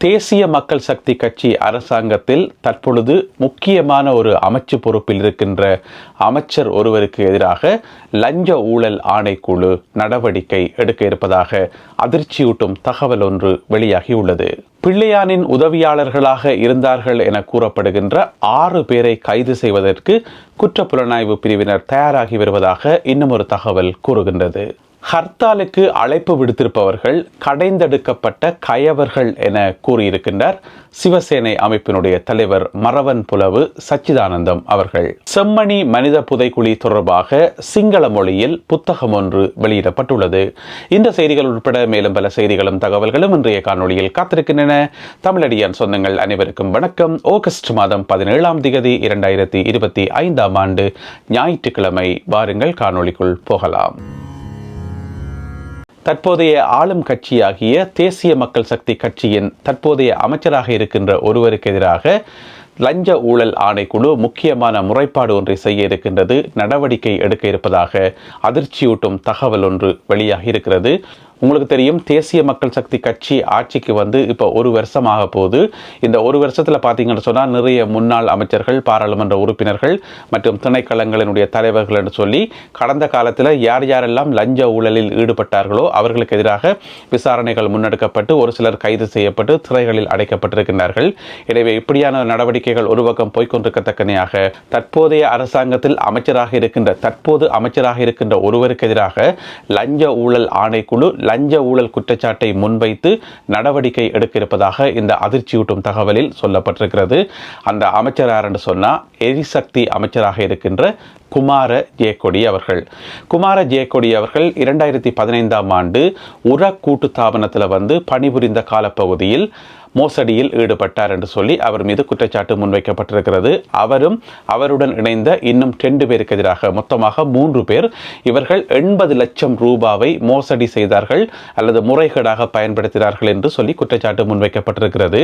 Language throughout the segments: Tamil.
தேசிய மக்கள் சக்தி கட்சி அரசாங்கத்தில் தற்பொழுது முக்கியமான ஒரு அமைச்சு பொறுப்பில் இருக்கின்ற அமைச்சர் ஒருவருக்கு எதிராக லஞ்ச ஊழல் ஆணைக்குழு நடவடிக்கை எடுக்க இருப்பதாக அதிர்ச்சியூட்டும் தகவல் ஒன்று வெளியாகியுள்ளது. பிள்ளையானின் உதவியாளர்களாக இருந்தார்கள் என கூறப்படுகின்ற ஆறு பேரை கைது செய்வதற்கு குற்றப்புலனாய்வு பிரிவினர் தயாராகி வருவதாக இன்னும் ஒரு தகவல் கூறுகின்றது. ஹர்த்தாலுக்கு அழைப்பு விடுத்திருப்பவர்கள் கடைந்தெடுக்கப்பட்ட கயவர்கள் என கூறியிருக்கின்றார் சிவசேனை அமைப்பினுடைய தலைவர் மரவன் புலவு சச்சிதானந்தம் அவர்கள். செம்மணி மனித புதைக்குழி தொடர்பாக சிங்கள மொழியில் புத்தகம் ஒன்று வெளியிடப்பட்டுள்ளது. இந்த செய்திகள் உட்பட மேலும் பல செய்திகளும் தகவல்களும் இன்றைய காணொளியில் காத்திருக்கின்றன. தமிழடியான் சொந்தங்கள் அனைவருக்கும் வணக்கம். ஆகஸ்ட் மாதம் பதினேழாம் திகதி இரண்டாயிரத்தி இருபத்தி ஐந்தாம் ஆண்டு ஞாயிற்றுக்கிழமை வாருங்கள் காணொளிக்குள் போகலாம். தற்போதைய ஆளும் கட்சியாகிய தேசிய மக்கள் சக்தி கட்சியின் தற்போதைய அமைச்சராக இருக்கின்ற ஒருவருக்கு எதிராக லஞ்ச ஊழல் ஆணைக்குழு முக்கியமான முறைப்பாடு ஒன்றை செய்ய இருக்கின்றது நடவடிக்கை எடுக்க இருப்பதாக அதிர்ச்சியூட்டும் தகவல் ஒன்று வெளியாகி இருக்கிறது. உங்களுக்கு தெரியும் தேசிய மக்கள் சக்தி கட்சி ஆட்சிக்கு வந்து இப்போ ஒரு வருஷமாக போகுது இந்த ஒரு வருஷத்தில் பார்த்தீங்கன்னு சொன்னால் நிறைய முன்னாள் அமைச்சர்கள் பாராளுமன்ற உறுப்பினர்கள் மற்றும் திணைக்களங்களினுடைய தலைவர்கள் என்று சொல்லி கடந்த காலத்தில் யார் யாரெல்லாம் லஞ்ச ஊழலில் ஈடுபட்டார்களோ அவர்களுக்கு எதிராக விசாரணைகள் முன்னெடுக்கப்பட்டு ஒரு சிலர் கைது செய்யப்பட்டு சிறைகளில் அடைக்கப்பட்டிருக்கின்றார்கள். எனவே இப்படியான நடவடிக்கைகள் ஒரு பக்கம் போய்கொண்டிருக்கத்தக்கனையாக தற்போதைய அரசாங்கத்தில் அமைச்சராக இருக்கின்ற தற்போது அமைச்சராக இருக்கின்ற ஒருவருக்கு எதிராக லஞ்ச ஊழல் ஆணைக்குழு லஞ்ச ஊழல் குற்றச்சாட்டை முன்வைத்து நடவடிக்கை எடுக்க இருப்பதாக இந்த அதிர்ச்சியூட்டும் தகவலில் சொல்லப்பட்டிருக்கிறது. அந்த அமைச்சர் என்று சொன்னால் எரிசக்தி அமைச்சராக இருக்கின்ற குமார ஜெயக்கொடி அவர்கள். குமார ஜெயக்கொடி அவர்கள் இரண்டாயிரத்தி பதினைந்தாம் ஆண்டு உர கூட்டுத்தாபனத்தில் வந்து பணிபுரிந்த காலப்பகுதியில் மோசடியில் ஈடுபட்டார் என்று சொல்லி அவர் மீது குற்றச்சாட்டு முன்வைக்கப்பட்டிருக்கிறது. அவரும் அவருடன் இணைந்த இன்னும் ரெண்டு பேருக்கு எதிராக மொத்தமாக மூன்று பேர் இவர்கள் எண்பது லட்சம் ரூபாவை மோசடி செய்தார்கள் அல்லது முறைகேடாக பயன்படுத்தினார்கள் என்று சொல்லி குற்றச்சாட்டு முன்வைக்கப்பட்டிருக்கிறது.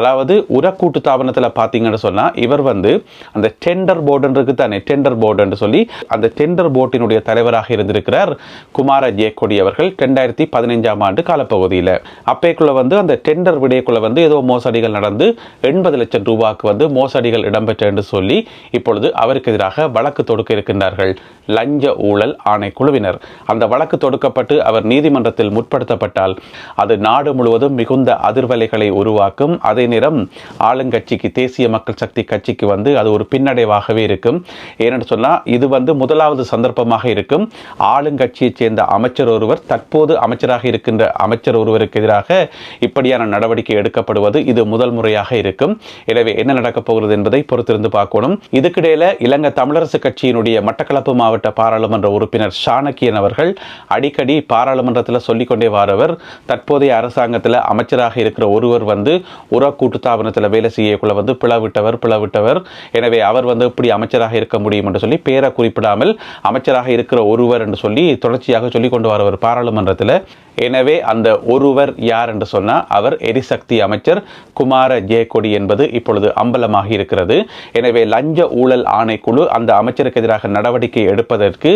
அதாவது உரக்கூட்டு தாபனத்தில் பார்த்தீங்கன்னு சொன்னால் இவர் வந்து அந்த டெண்டர் போர்டுன்றது தானே டெண்டர் போர்டு என்று சொல்லி அந்த டெண்டர் போர்ட்டினுடைய தலைவராக இருந்திருக்கிறார் குமார ஜெயக்கொடி அவர்கள் ரெண்டாயிரத்தி பதினைஞ்சாம் ஆண்டு காலப்பகுதியில். அப்பேக்குள்ள வந்து அந்த டெண்டர் விடையக்குள்ள வந்து ஏதோ மோசடிகள் நடந்து எண்பது லட்சம் ரூபாய்க்கு வந்து மோசடிகள் இடம்பெற்ற என்று சொல்லி இப்பொழுது அவருக்கு எதிராக வழக்கு தொடுக்க இருக்கின்றார்கள். லஞ்ச ஊழல் ஆணைக்குழுவினர் அந்த வழக்கு தொடுக்கப்பட்டு அவர் நீதிமன்றத்தில் முற்படுத்தப்பட்டால் அது நாடு முழுவதும் மிகுந்த அதிர்வலைகளை உருவாக்கும். அதே நேரம் ஆளுங்கட்சிக்கு தேசிய மக்கள் சக்தி கட்சிக்கு வந்து அது ஒரு பின்னடைவாகவே இருக்கும். ஏனென்று சொன்னால் இது வந்து முதலாவது சந்தர்ப்பமாக இருக்கும். ஆளுங்கட்சியைச் சேர்ந்த அமைச்சர் ஒருவர் தற்போது அமைச்சராக இருக்கின்ற அமைச்சர் ஒருவருக்கு எதிராக இப்படியான நடவடிக்கை எடுக்க எடுக்கப்படுவது இது முதல் முறையாக இருக்கும். எனவே என்ன நடக்கப் போகிறது என்பதை பொறுத்திருந்து பார்க்கணும். இதுக்கிடையில இலங்கை தமிழரசு கட்சியினுடைய மட்டக்களப்பு மாவட்ட பாராளுமன்ற உறுப்பினர் சாணக்கியன் அவர்கள் அடிக்கடி பாராளுமன்றத்தில் சொல்லிக்கொண்டே வாரவர். தற்போதைய அரசாங்கத்தில் அமைச்சராக இருக்கிற ஒருவர் வந்து உர கூட்டுத்தாபனத்தில் வேலை செய்யக்குள்ள வந்து பிளவிட்டவர் பிளவிட்டவர். எனவே அவர் வந்து இப்படி அமைச்சராக இருக்க முடியும் என்று சொல்லி பேரை குறிப்பிடாமல் அமைச்சராக இருக்கிற ஒருவர் என்று சொல்லி தொடர்ச்சியாக சொல்லிக்கொண்டு வரவர் பாராளுமன்றத்தில். எனவே அந்த ஒருவர் யார் என்று சொன்னால் அவர் எரிசக்தி அமைச்சர் குமார ஜெயக்கொடி என்பது இப்பொழுது அம்பலமாக இருக்கிறது. எனவே லஞ்ச ஊழல் ஆணைக்குழு அந்த அமைச்சருக்கு எதிராக நடவடிக்கை எடுப்பதற்கு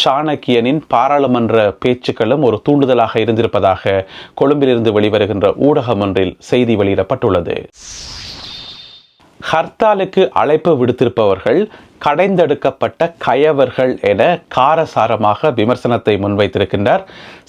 ஷானக்கியனின் பாராளுமன்ற பேச்சுக்களும் ஒரு தூண்டுதலாக இருந்திருப்பதாக கொழும்பிலிருந்து வெளிவருகின்ற ஊடகம் ஒன்றில் செய்தி வெளியிடப்பட்டுள்ளது. ஹர்த்தாலுக்கு அழைப்பு விடுத்திருப்பவர்கள் கடைந்தெடுக்கப்பட்ட கயவர்கள் என காரசாரமாக விமர்சனத்தை முன்வைத்திருக்கின்றார்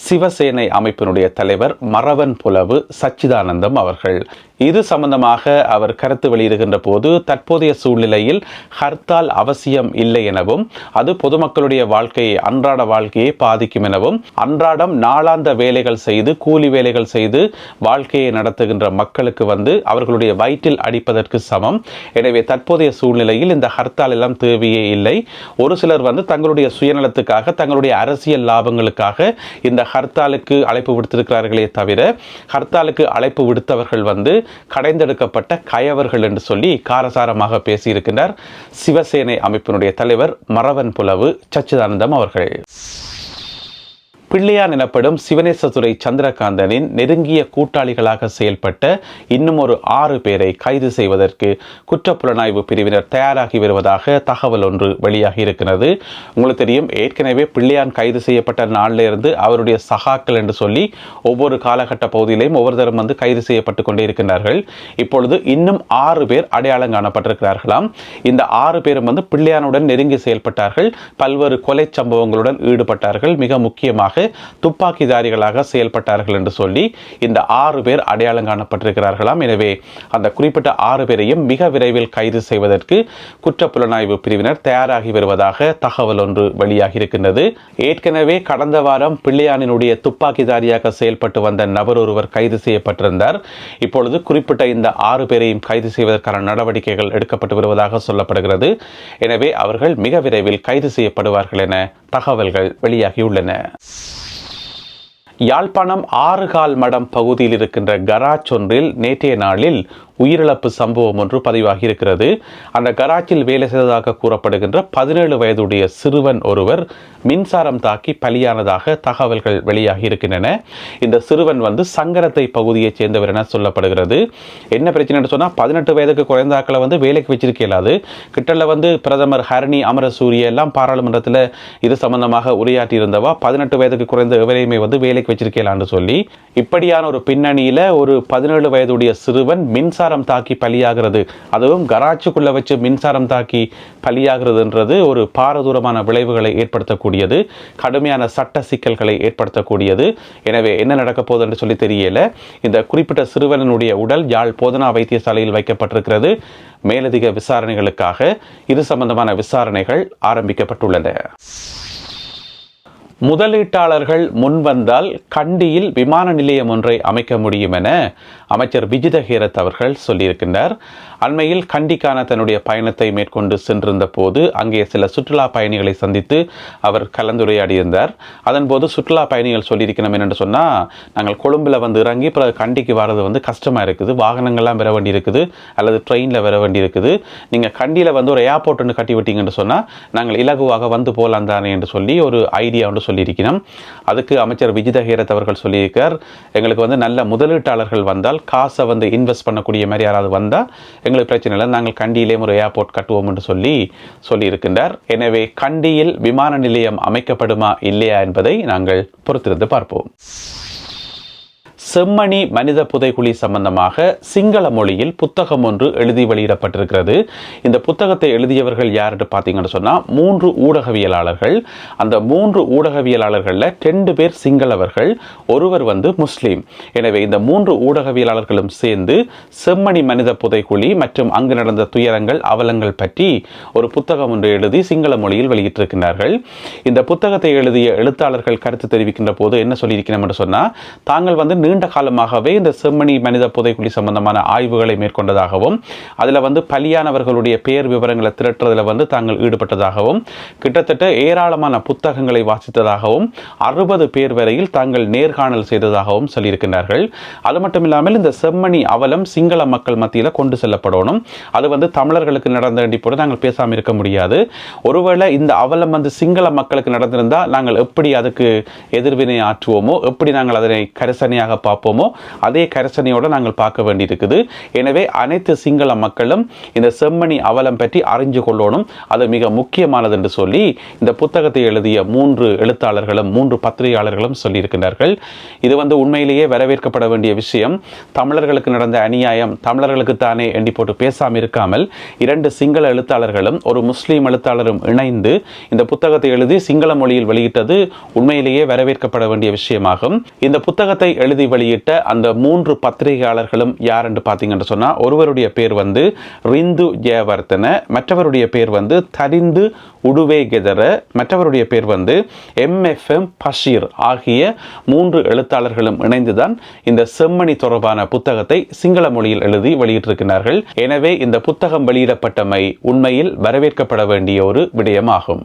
சிவசேனை அமைப்பினுடைய தலைவர் மரவன் புலவு சச்சிதானந்தம் அவர்கள். இது சம்பந்தமாக அவர் கருத்து வெளியிடுகின்ற போது தற்போதைய சூழ்நிலையில் ஹர்த்தால் அவசியம் இல்லை எனவும் அது பொதுமக்களுடைய வாழ்க்கையை அன்றாட வாழ்க்கையை பாதிக்கும் எனவும் அன்றாடம் நாளாந்த வேலைகள் செய்து கூலி வேலைகள் செய்து வாழ்க்கையை நடத்துகின்ற மக்களுக்கு வந்து அவர்களுடைய வயிற்றில் அடிப்பதற்கு சமம். எனவே தற்போதைய சூழ்நிலையில் இந்த ஹர்த்தால் எல்லாம் தேவையே இல்லை. ஒரு சிலர் வந்து தங்களுடைய சுயநலத்துக்காக தங்களுடைய அரசியல் லாபங்களுக்காக இந்த ஹர்த்தாலுக்கு அழைப்பு விடுத்திருக்கிறார்களே தவிர ஹர்த்தாலுக்கு அழைப்பு விடுத்தவர்கள் வந்து கடைந்தெடுக்கப்பட்ட கயவர்கள் என்று சொல்லி காரசாரமாக பேசியிருக்கின்றார் சிவசேனை அமைப்பினுடைய தலைவர் மரவன் புலவு சச்சிதானந்தம் அவர்கள். பிள்ளையான் எனப்படும் சிவனேசதுரை சந்திரகாந்தனின் நெருங்கிய கூட்டாளிகளாக செயல்பட்ட இன்னும் ஒரு ஆறு பேரை கைது செய்வதற்கு குற்றப்புலனாய்வு பிரிவினர் தயாராகி வருவதாக தகவல் ஒன்று வெளியாகி இருக்கிறது. உங்களுக்கு தெரியும் ஏற்கனவே பிள்ளையான் கைது செய்யப்பட்ட நாளில் இருந்து அவருடைய சகாக்கள் என்று சொல்லி ஒவ்வொரு காலகட்ட பகுதியிலையும் ஒவ்வொருத்தரும் வந்து கைது செய்யப்பட்டு கொண்டே இருக்கின்றார்கள். இப்பொழுது இன்னும் ஆறு பேர் அடையாளம் காணப்பட்டிருக்கிறார்களாம். இந்த ஆறு பேரும் வந்து பிள்ளையானுடன் நெருங்கி செயல்பட்டார்கள். பல்வேறு கொலை சம்பவங்களுடன் ஈடுபட்டார்கள். மிக முக்கியமாக துப்பாக்கிதாரிகளாக செயல்பட்டார்கள் என்று சொல்லி இந்த ஆறு பேர் அடையாளம் காணப்பட்டிருக்கிறார்களாம். எனவே அந்த குறிப்பிட்ட ஆறு பேரையும் மிக விரைவில் கைது செய்வதற்கு குற்றப்புலனாய்வு பிரிவினர் தயாராகி வருவதாக தகவல் ஒன்று வெளியாகி இருக்கின்றது. ஏற்கனவே கடந்த வாரம் பிள்ளையானினுடைய துப்பாக்கிதாரியாக செயல்பட்டு வந்த நபர் ஒருவர் கைது செய்யப்பட்டிருந்தார். இப்பொழுது குறிப்பிட்ட இந்த ஆறு பேரையும் கைது செய்வதற்கான நடவடிக்கைகள் எடுக்கப்பட்டு வருவதாக சொல்லப்படுகிறது. எனவே அவர்கள் மிக விரைவில் கைது செய்யப்படுவார்கள் என தகவல்கள் வெளியாகியுள்ளன. யாழ்ப்பாணம் ஆறுகால் மடம் பகுதியில் இருக்கின்ற கராச் ஒன்றில் நேற்றைய நாளில் உயிரிழப்பு சம்பவம் ஒன்று பதிவாகி இருக்கிறது. அந்த கராச்சியில் வேலை செய்ததாக கூறப்படுகின்ற பதினேழு வயதுடைய சிறுவன் ஒருவர் மின்சாரம் தாக்கி பலியானதாக தகவல்கள் வெளியாகி இருக்கின்றன. இந்த சிறுவன் வந்து சங்கரத்தை பகுதியைச் சேர்ந்தவர் என சொல்லப்படுகிறது. என்ன பிரச்சனைன்னு சொன்னால் பதினெட்டு வயதுக்கு குறைந்த ஆக்களை வந்து வேலைக்கு வச்சிருக்க இயலாது. கிட்டல வந்து பிரதமர் ஹரணி அமரசூரிய எல்லாம் பாராளுமன்றத்தில் இது சம்பந்தமாக உரையாற்றி இருந்தவா பதினெட்டு வயதுக்கு குறைந்த எவரையுமே வந்து வேலைக்கு வச்சிருக்கலான்னு சொல்லி. இப்படியான ஒரு பின்னணியில் ஒரு பதினேழு வயதுடைய சிறுவன் மின்சார மின்சாரம் தாக்கி பலியாகிறது. அதுவும் கராச்சுக்குள்ள வச்சு மின்சாரம் தாக்கி பலியாகிறதுன்றது ஒரு பாரதூரமான விளைவுகளை ஏற்படுத்தக்கூடியது. கடுமையான சட்ட சிக்கல்களை ஏற்படுத்தக்கூடியது. எனவே என்ன நடக்க போகுது என்று சொல்லி தெரியல. இந்த குறிப்பிட்ட சிறுவனுடைய உடல் யாழ் போதனா வைத்தியசாலையில் வைக்கப்பட்டிருக்கிறது. மேலதிக விசாரணைகளுக்காக இது சம்பந்தமான விசாரணைகள் ஆரம்பிக்கப்பட்டுள்ளன. முதலீட்டாளர்கள் முன்வந்தால் கண்டியில் விமான நிலையம் ஒன்றை அமைக்க முடியும் என அமைச்சர் விஜித ஹீரத் அவர்கள் சொல்லியிருக்கின்றார். அண்மையில் கண்டிக்கான தன்னுடைய பயணத்தை மேற்கொண்டு சென்றிருந்த போது அங்கே சில சுற்றுலா பயணிகளை சந்தித்து அவர் கலந்துரையாடியிருந்தார். அதன்போது சுற்றுலா பயணிகள் சொல்லியிருக்கணும் என்னென்று சொன்னால் நாங்கள் கொழும்பில் வந்து இறங்கி பிறகு கண்டிக்கு வர்றது வந்து கஷ்டமாக இருக்குது. வாகனங்கள்லாம் வர வேண்டி இருக்குது. அல்லது ட்ரெயினில் வர வேண்டி இருக்குது. நீங்கள் கண்டியில் வந்து ஒரு ஏர்போர்ட் ஒன்று கட்டி விட்டீங்கன்னு சொன்னால் நாங்கள் இலகுவாக வந்து போகலாம் தானே என்று சொல்லி ஒரு ஐடியா ஒன்று சொல்லியிருக்கிறோம். அதுக்கு அமைச்சர் விஜித ஹீரத் அவர்கள் சொல்லியிருக்கார் எங்களுக்கு வந்து நல்ல முதலீட்டாளர்கள் வந்தால் காசை வந்து இன்வெஸ்ட் பண்ணக்கூடிய மாதிரி யாராவது வந்தால் எங்களுக்கு பிரச்சனை இல்லை நாங்கள் கண்டியிலே ஒரு ஏர்போர்ட் கட்டுவோம் என்று சொல்லி சொல்லியிருக்கின்றார். எனவே கண்டியில் விமான நிலையம் அமைக்கப்படுமா இல்லையா என்பதை நாங்கள் பொறுத்திருந்து பார்ப்போம். செம்மணி மனித புதைக்குழி சம்பந்தமாக சிங்கள மொழியில் புத்தகம் ஒன்று எழுதி வெளியிடப்பட்டிருக்கிறது. இந்த புத்தகத்தை எழுதியவர்கள் யார் என்று பார்த்தீங்கன்னு சொன்னால் மூன்று ஊடகவியலாளர்கள். அந்த மூன்று ஊடகவியலாளர்களில் ரெண்டு பேர் சிங்களவர்கள் ஒருவர் வந்து முஸ்லீம். எனவே இந்த மூன்று ஊடகவியலாளர்களும் சேர்ந்து செம்மணி மனித புதைக்குழி மற்றும் அங்கு நடந்த துயரங்கள் அவலங்கள் பற்றி ஒரு புத்தகம் ஒன்று எழுதி சிங்கள மொழியில் வெளியிட்டிருக்கிறார்கள். இந்த புத்தகத்தை எழுதிய எழுத்தாளர்கள் கருத்து தெரிவிக்கின்ற போது என்ன சொல்லியிருக்கிறோம் என்று சொன்னால் தாங்கள் வந்து நீண்ட காலமாகவே இந்த செம்மணி மனித புதைக்குழி சம்பந்தமான ஆய்வுகளை மேற்கொண்டதாகவும் அதில் வந்து பலியானவர்களுடைய பெயர் விவரங்களை திரட்டுறதில் வந்து தாங்கள் ஈடுபட்டதாகவும் கிட்டத்தட்ட ஏராளமான புத்தகங்களை வாசித்ததாகவும் அறுபது பேர் வரையில் தாங்கள் நேர்காணல் செய்ததாகவும் சொல்லியிருக்கின்றார்கள். அது மட்டும் இல்லாமல் இந்த செம்மணி அவலம் சிங்கள மக்கள் மத்தியில் கொண்டு செல்லப்படணும். அது வந்து தமிழர்களுக்கு நடந்த போல நாங்கள் பேசாமல் இருக்க முடியாது. ஒருவேளை இந்த அவலம் வந்து சிங்கள மக்களுக்கு நடந்திருந்தால் நாங்கள் எப்படி அதுக்கு எதிர்வினை ஆற்றுவோமோ எப்படி நாங்கள் அதனை கரிசனையாக பார்ப்போமோ? அதே கரிசனையோடு நாங்கள் பார்க்க வேண்டியிருக்குது. எனவே அனைத்து சிங்கள மக்களும் இந்த செம்மணி அவலம் பற்றி அறிஞ்சு கொள்ளணும். அது மிக முக்கியமானது என்று சொல்லி இந்த புத்தகத்தை எழுதிய மூன்று எழுத்தாளர்களும் மூன்று பத்திரிகையாளர்களும் சொல்லியிருக்கின்றார்கள். இது வந்து உண்மையிலேயே வரவேற்கப்பட வேண்டிய விஷயம். தமிழர்களுக்கு நடந்த அநியாயம் தமிழர்களுக்கு தானே எண்டி போட்டு பேசாமல் இருக்காமல் இரண்டு சிங்கள எழுத்தாளர்களும் ஒரு முஸ்லீம் எழுத்தாளரும் இணைந்து இந்த புத்தகத்தை எழுதி சிங்கள மொழியில் வெளியிட்டது உண்மையிலேயே வரவேற்கப்பட வேண்டிய விஷயமாகும். இந்த புத்தகத்தை எழுதி வெளியிட்ட அந்த மூன்று பத்திரிகையாளர்களும் யார் என்று பார்த்தீங்கன்னு சொன்னால் ஒருவருடைய பேர் வந்து ரிந்து ஜெயவர்த்தன மற்றவருடைய பேர் வந்து தரிந்து உடுவேகெதர மற்றவருடைய பேர் வந்து எம்எஃப்எம் பஷீர் ஆகிய மூன்று எழுத்தாளர்களும் இணைந்துதான் இந்த செம்மணி தொடர்பான புத்தகத்தை சிங்கள மொழியில் எழுதி வெளியிட்டிருக்கிறார்கள். எனவே இந்த புத்தகம் வெளியிடப்பட்டமை உண்மையில் வரவேற்கப்பட வேண்டிய ஒரு விடயமாகும்.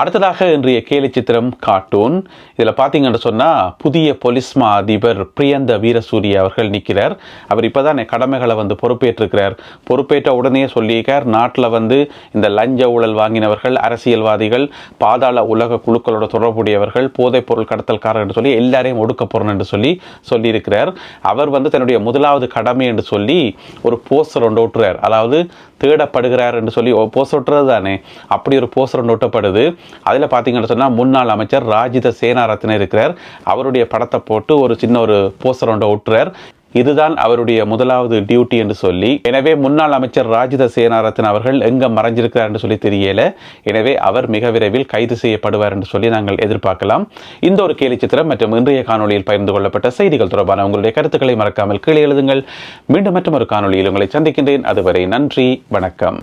அடுத்ததாக இன்றைய கேலி சித்திரம் கார்ட்டூன். இதில் பார்த்தீங்கன்னு சொன்னால் புதிய பொலிஸ்மா அதிபர் பிரியந்த வீரசூரிய அவர்கள் நிற்கிறார். அவர் இப்போ தான் கடமைகளை வந்து பொறுப்பேற்றிருக்கிறார். பொறுப்பேற்ற உடனே சொல்லியிருக்கார் நாட்டில் வந்து இந்த லஞ்ச ஊழல் வாங்கினவர்கள் அரசியல்வாதிகள் பாதாள உலக குழுக்களோட தொடர்புடையவர்கள் போதைப் பொருள் கடத்தல்காரர் என்று சொல்லி எல்லாரையும் ஒடுக்க போகிறோம் என்று சொல்லி சொல்லியிருக்கிறார். அவர் வந்து தன்னுடைய முதலாவது கடமை என்று சொல்லி ஒரு போஸ்டர் ஒன்று ஓட்டுறார் அதாவது தேடப்படுகிறார் என்று சொல்லி போஸ்டர் ஒட்டுறது தானே அப்படி ஒரு போஸ்டர் ஒன்று ஒட்டப்படுது. அதில் பார்த்தீங்கன்னு சொன்னால் முன்னாள் அமைச்சர் ராஜித சேனாரத்ன இருக்கிறார். அவருடைய படத்தை போட்டு ஒரு சின்ன ஒரு போஸ்டர் ஒன்றை ஒட்டுறார். இதுதான் அவருடைய முதலாவது டியூட்டி என்று சொல்லி எனவே முன்னாள் அமைச்சர் ராஜித சேனாரத்ன அவர்கள் எங்கே மறைஞ்சிருக்கிறார் என்று சொல்லி தெரியல. எனவே அவர் மிக விரைவில் கைது செய்யப்படுவார் என்று சொல்லி நாங்கள் எதிர்பார்க்கலாம். இந்த ஒரு கேலி சித்திரம் மற்றும் இன்றைய காணொலியில் பகிர்ந்து கொள்ளப்பட்ட செய்திகள் தொடர்பான உங்களுடைய கருத்துக்களை மறக்காமல் கீழே எழுதுங்கள். மீண்டும் மற்றும் ஒரு காணொலியில் உங்களை சந்திக்கின்றேன். அதுவரை நன்றி வணக்கம்.